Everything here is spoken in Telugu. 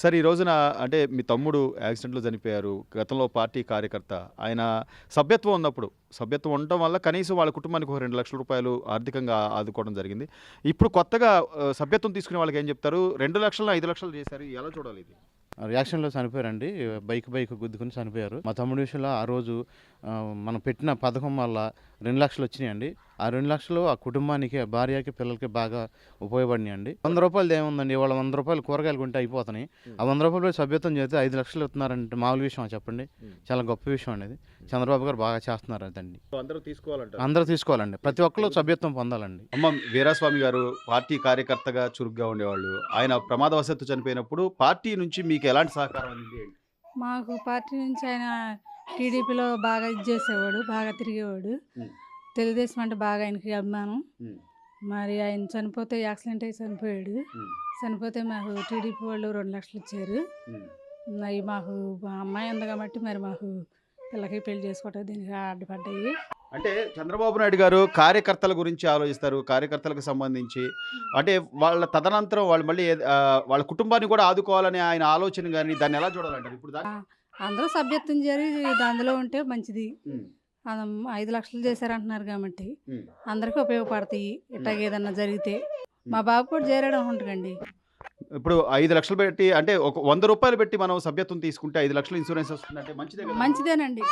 సార్ ఈ రోజున అంటే మీ తమ్ముడు యాక్సిడెంట్లో చనిపోయారు గతంలో పార్టీ కార్యకర్త ఆయన సభ్యత్వం ఉన్నప్పుడు సభ్యత్వం ఉండటం వల్ల కనీసం వాళ్ళ కుటుంబానికి ఒక రెండు లక్షల రూపాయలు ఆర్థికంగా ఆదుకోవడం జరిగింది. ఇప్పుడు కొత్తగా సభ్యత్వం తీసుకునే వాళ్ళకి ఏం చెప్తారు? రెండు లక్షలు ఐదు లక్షలు చేశారు ఎలా చూడాలి ఇది? రియాక్షన్లో చనిపోయారండి. బైక్ బైక్ గుద్దుకుని చనిపోయారు. మా తమ్ముడి విషయంలో ఆ రోజు మనం పెట్టిన పథకం వల్ల రెండు లక్షలు వచ్చినాయండి. ఆ రెండు లక్షలు ఆ కుటుంబానికి ఆ భార్యకి పిల్లలకి బాగా ఉపయోగపడినాయండి. వంద రూపాయలు ఏముందండి? ఇవాళ వంద రూపాయలు కూరగాయలు కొంటే అయిపోతున్నాయి. ఆ వంద రూపాయలు సభ్యత్వం చేస్తే ఐదు లక్షలు ఇస్తున్నారంటే మామూలు విషయం చెప్పండి? చాలా గొప్ప విషయం అండి ఇది. చంద్రబాబు గారు బాగా చేస్తున్నారు అదండి. అందరూ తీసుకోవాలంటారు. అందరూ తీసుకోవాలండి. ప్రతి ఒక్కరు సభ్యత్వం పొందాలండి. అమ్మ వీరాస్వామి గారు పార్టీ కార్యకర్తగా చురుగ్గా ఉండేవాళ్ళు. ఆయన ప్రమాదవశాత్తు చనిపోయినప్పుడు పార్టీ నుంచి మీకు ఎలాంటి సహకారం అందింది? మాకు పార్టీ నుంచి ఆయన టీడీపీలో బాగా ఇది చేసేవాడు బాగా తిరిగేవాడు. తెలుగుదేశం అంటే బాగా ఆయనకి అభిమానం. మరి ఆయన చనిపోతే యాక్సిడెంట్ అయి చనిపోయాడు. చనిపోతే మాకు టీడీపీ వాళ్ళు రెండు లక్షలు ఇచ్చారు. అవి మాకు మా అమ్మాయి ఉంది కాబట్టి మరి మాకు పిల్లకి పెళ్ళి చేసుకోవటం దీనికి అడ్డుపడ్డాయి. అంటే చంద్రబాబు నాయుడు గారు కార్యకర్తల గురించి ఆలోచిస్తారు కార్యకర్తలకు సంబంధించి. అంటే వాళ్ళ తదనంతరం వాళ్ళు మళ్ళీ వాళ్ళ కుటుంబాన్ని కూడా ఆదుకోవాలనే ఆయన ఆలోచన కానీ దాన్ని ఎలా చూడాలంటారు? ఇప్పుడు అందరూ సభ్యత్వం చేరి అందులో ఉంటే మంచిది. ఐదు లక్షలు చేశారంటున్నారు కాబట్టి. అందరికీ ఉపయోగపడతాయి. ఇట్లాగ ఏదన్నా జరిగితే. మా బాబు కూడా చేరాడు ఉంటుందండి ఇప్పుడు ఐదు లక్షలు పెట్టి అంటే ఒక వంద రూపాయలు పెట్టి మనం సభ్యత్వం తీసుకుంటే ఐదు లక్షలు ఇన్సూరెన్స్ వస్తుందంటే మంచిదే మంచిదేనండి.